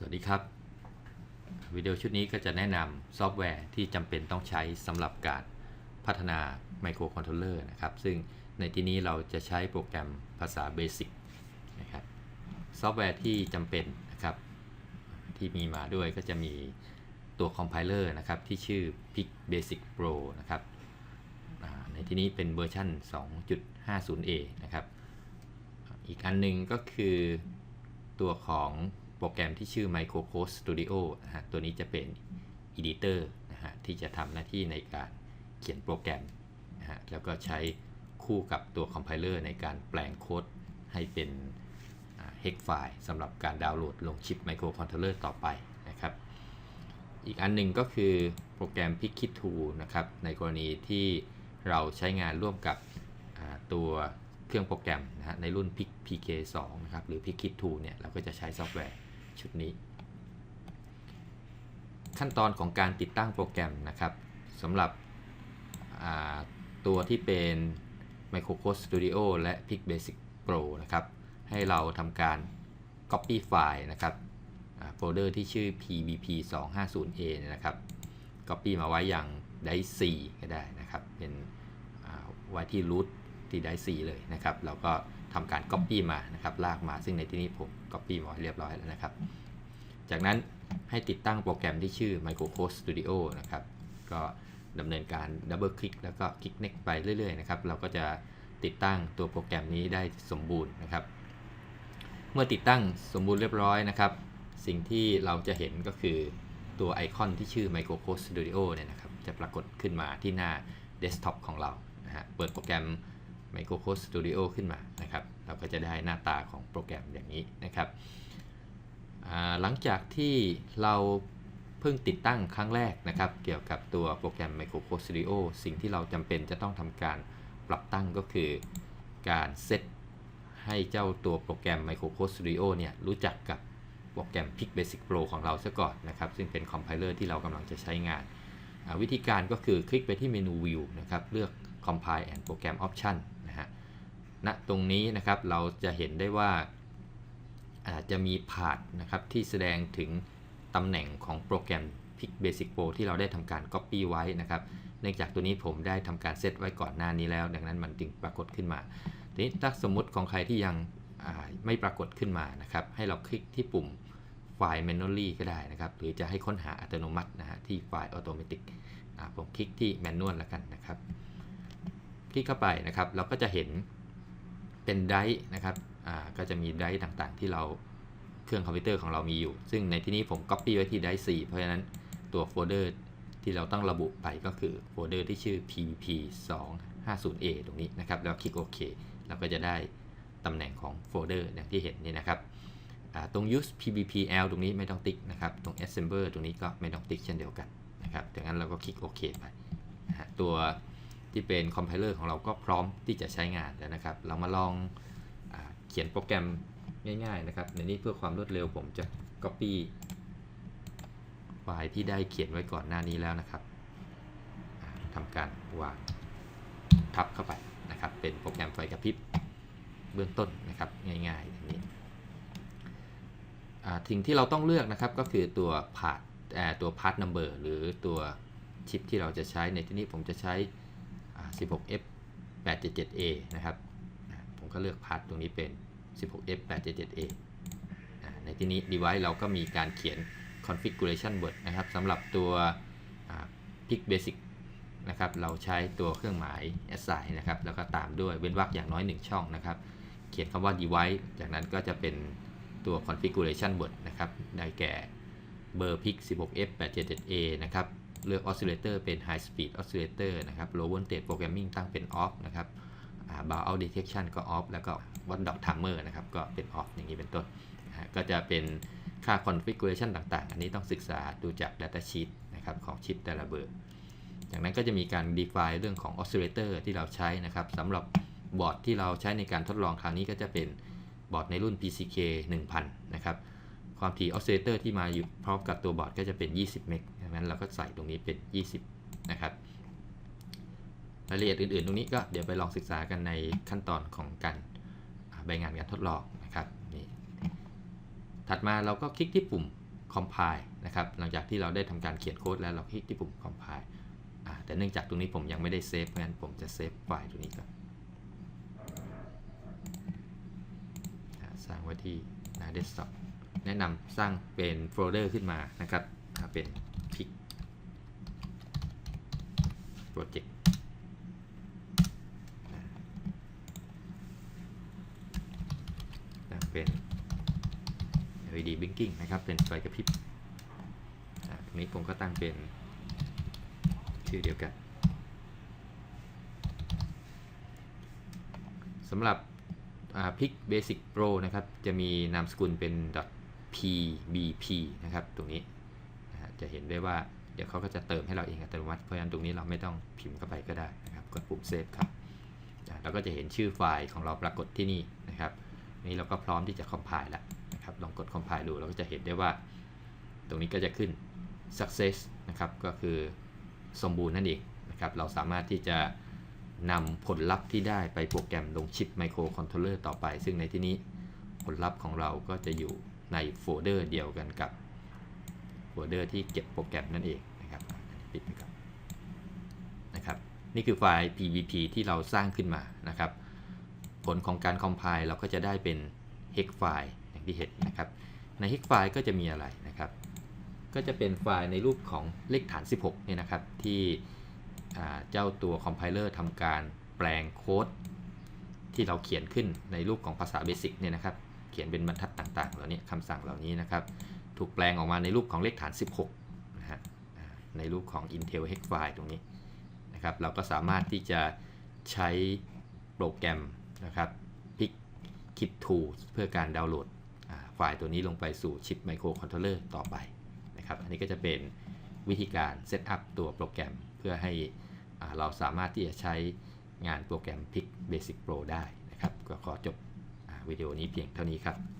สวัสดีครับ วิดีโอชุดนี้ก็จะแนะนำซอฟต์แวร์ที่จำเป็นต้องใช้สำหรับการพัฒนาไมโครคอนโทรลเลอร์นะครับ ซึ่งในที่นี้เราจะใช้โปรแกรมภาษา Basic นะครับ ซอฟต์แวร์ที่จำเป็นนะครับ ที่มีมาด้วยก็จะมีตัวคอมไพเลอร์นะครับ ที่ชื่อ Pic Basic Pro นะครับ ในที่นี้เป็นเวอร์ชัน 2.50a นะครับ อีกอันหนึงก็คือตัวของ โปรแกรมที่ชื่อ Microcode Studio นะฮะตัวนี้จะเป็น Editor นะฮะที่จะทำหน้าที่ในการเขียนโปรแกรมนะฮะแล้วก็ใช้คู่กับตัว Compiler ในการแปลงโค้ดให้เป็นอ่า hex ไฟล์สำหรับการดาวน์โหลดลงชิป Microcontroller ต่อไปนะครับ อีกอันหนึ่งก็คือโปรแกรม Pickit t o o นะครับ ในกรณีที่เราใช้งานร่วมกับตัวเครื่องโปรแกรมนะฮะในรุ่น Pic PK2 นะครับ หรือ Pickit t o o เนี่ย เราก็จะใช้ซอฟต์แวร์ ชุดนี้ ขั้นตอนของการติดตั้งโปรแกรมนะครับสำหรับตัวที่เป็น Microcode Studio และ Pic Basic Pro นะครับ ให้เราทำการ Copy ไฟล์นะครับโฟลเดอร์ที่ชื่อ pbp 2 5 0 a เนี่ยนะครับ Copy มาไว้อย่าง Drive C ก็ได้นะครับ เป็นไว้ที่ root ที่ Drive C เลยนะครับเราก็ ทำการ Copy มานะครับลากมาซึ่งในที่นี้ผม Copy มาเรียบร้อยแล้วนะครับ จากนั้นให้ติดตั้งโปรแกรมที่ชื่อ Microcode Studio นะครับ ก็ดำเนินการดับเบิลคลิกแล้วก็คลิก next ไปเรื่อยๆนะครับ เราก็จะติดตั้งตัวโปรแกรมนี้ได้สมบูรณ์นะครับ เมื่อติดตั้งสมบูรณ์เรียบร้อยนะครับ สิ่งที่เราจะเห็นก็คือตัวไอคอนที่ชื่อ Microcode Studio เนี่ยนะครับ จะปรากฏขึ้นมาที่หน้าเดสก์ท็อปของเรานะฮะเปิดโปรแกรม Microcode Studio ขึ้นมานะครับ เราก็จะได้หน้าตาของโปรแกรมอย่างนี้นะครับหลังจากที่เราเพิ่งติดตั้งครั้งแรกนะครับ เกี่ยวกับตัวโปรแกรม Microcode Studio สิ่งที่เราจำเป็นจะต้องทำการปรับตั้งก็คือการเซตให้เจ้าตัวโปรแกรม Microcode Studio เนี่ยรู้จักกับโปรแกรม Pic Basic Pro ของเราซะก่อนนะครับ ซึ่งเป็นคอมไพเลอร์ที่เรากำลังจะใช้งาน วิธีการก็คือคลิกไปที่เมนู View นะครับ เลือก Compile and Program Option นะฮะณตรงนี้นะครับเราจะเห็นได้ว่าอาจจะมีพาดนะครับที่แสดงถึงตำแหน่งของโปรแกรม Pic Basic Pro ที่เราได้ทำการ Copy ไว้นะครับ เนื่องจากตัวนี้ผมได้ทำการเซตไว้ก่อนหน้านี้แล้ว ดังนั้นมันจึงปรากฏขึ้นมา ทีนี้ถ้าสมมติของใครที่ยังไม่ปรากฏขึ้นมานะครับ ให้เราคลิกที่ปุ่มไฟล์ manually ก็ได้นะครับ หรือจะให้ค้นหาอัตโนมัตินะฮะที่ไฟล์ automatic ผมคลิกที่ manual แล้วกันนะครับ คลิกเข้าไปนะครับ เราก็จะเห็น เป็นไดร์นะครับอ่าก็จะมีไดร์ต่างๆ ที่เราเครื่องคอมพิวเตอร์ของเรามีอยู่ ซึ่งในที่นี้ผม copy ไว้ที่ไดร์4เพราะฉะนั้นตัวโฟลเดอร์ที่เราต้องระบุไปก็คือโฟลเดอร์ที่ชื่อ pvp 2 50a ตรงนี้นะครับ แล้วคลิกโอเคเราก็จะได้ตำแหน่งของโฟลเดอร์อย่างที่เห็นนี่นะครับอ่าตรง use pbpl ตรงนี้ไม่ต้องติ๊กนะครับ ตรง assembler ตรงนี้ก็ไม่ต้องติ๊กเช่นเดียวกันนะครับดังนั้นเราก็คลิกโอเคไปตัว ที่เป็นคอมไพเลอร์ของเราก็พร้อมที่จะใช้งานแล้วนะครับ เรามาลองอเขียนโปรแกรมง่ายๆนะครับ ในนี้เพื่อความรวดเร็วผมจะ copy ไฟล์ที่ได้เขียนไว้ก่อนหน้านี้แล้วนะครับอ่าทำการวางทับเข้าไปนะครับ เป็นโปรแกรมไฟกระพริบเบื้องต้นนะครับง่ายๆอย่างนี้อ่าสิ่งที่เราต้องเลือกนะครับก็คือตัวพาร์ทตัว part number หรือตัวชิปที่เราจะใช้ในที่นี้ผมจะใช้ 16F 877A นะครับ ผมก็เลือกพาร์ทตรงนี้เป็น 16F 877A ในที่นี้ device เราก็มีการเขียน configuration word นะครับสำหรับตัว pic basic นะครับเราใช้ตัวเครื่องหมาย assign นะครับแล้วก็ตามด้วยเว้นวรรคอย่างน้อย 1 ช่องนะครับ เขียนคำว่า device จากนั้นก็จะเป็นตัว configuration word นะครับ ได้แก่เบอร์ pic 16f 877a นะครับ เลือก oscillator เป็น high speed oscillator นะครับ low voltage programming ตั้งเป็น off นะครับอ่า bar out detection ก็ off แล้วก็ watt dot timer นะครับ ก็เป็น off อย่างนี้เป็นต้น ก็จะเป็นค่า configuration ต่างๆ อันนี้ต้องศึกษาดูจาก data sheet นะครับของชิปแต่ละเบอร์ จากนั้นก็จะมีการ define เรื่องของ oscillator ที่เราใช้นะครับสำหรับบอร์ดที่เราใช้ในการทดลองคราวนี้ก็จะเป็นบอร์ดในรุ่น PCK 1000 นะครับ ความถี่ oscillator ที่มาอยู่พร้อมกับตัวบอร์ดก็จะเป็น 20 เมกดังนั้นเราก็ใส่ตรงนี้เป็น 20 นะครับ รายละเอียดอื่นๆ ตรงนี้ก็เดี๋ยวไปลองศึกษากันในขั้นตอนของการอ่าใบงานการทดลองนะครับนี่ถัดมาเราก็คลิกที่ปุ่ม compile นะครับ หลังจากที่เราได้ทำการเขียนโค้ดแล้วเราคลิกที่ปุ่ม compile แต่เนื่องจากตรงนี้ผมยังไม่ได้เซฟเพราะฉะนั้นผมจะเซฟไฟล์ตัวนี้ก่อนสร้างไว้ที่หน้า desktop แนะนำสร้างเป็นโฟลเดอร์ขึ้นมานะครับเป็น pick project ตั้งเป็น LED blinking นะครับ เป็นไฟกระพริบอ่าตรงนี้ผมก็ตั้งเป็นชื่อเดียวกันสำหรับอ่า Pick Basic Pro นะครับ จะมีนามสกุลเป็น .pbp นะครับตรงนี้นะจะเห็นได้ว่าเดี๋ยวเขาก็จะเติมให้เราเองอัตโนมัติเพราะฉะนั้นตรงนี้เราไม่ต้องพิมพ์เข้าไปก็ได้นะครับกดปุ่มเซฟครับเราก็จะเห็นชื่อไฟล์ของเราปรากฏที่นี่นะครับนี่เราก็พร้อมที่จะ compile แล้วนะครับลองกด compile ดูเราก็จะเห็นได้ว่า ตรงนี้ก็จะขึ้น success นะครับก็คือสมบูรณ์นั่นเองนะครับเราสามารถที่จะนำผลลัพธ์ที่ได้ไปโปรแกรมลงชิปไมโครคอนโทรลเลอร์ต่อไป ซึ่งในที่นี้ผลลัพธ์ของเราก็จะอยู่ ในโฟลเดอร์เดียวกันกับโฟลเดอร์ที่เก็บโปรแกรมนั่นเองนะครับปิดไปก่อนนะครับ นี่คือไฟล์ pvp ที่เราสร้างขึ้นมานะครับ ผลของการ compile เราก็จะได้เป็น hex file อย่างที่เห็นนะครับ ใน hex file ก็จะมีอะไรนะครับ ก็จะเป็นไฟล์ในรูปของเลขฐาน 16เนี่ยนะครับ ที่เจ้าตัว compiler ทำการแปลงโค้ดที่เราเขียนขึ้นในรูปของภาษา Basic เนี่ยนะครับ เขียนเป็นบรรทัดต่างๆ เหล่านี้คำสั่งเหล่านี้นะครับ ถูกแปลงออกมาในรูปของเลขฐาน 16นะฮะในรูปของ Intel hex file ตรงนี้นะครับ เราก็สามารถที่จะใช้โปรแกรมนะครับ Pick Kit Tool เพื่อการดาวน์โหลดไฟล์ตัวนี้ลงไปสู่ชิปไมโครคอนโทรลเลอร์ต่อไปนะครับ อันนี้ก็จะเป็นวิธีการเซตอัพตัวโปรแกรมเพื่อให้เราสามารถที่จะใช้งานโปรแกรม Pick Basic Pro ได้นะครับ ก็ขอจบ วิดีโอนี้เพียงเท่านี้ครับ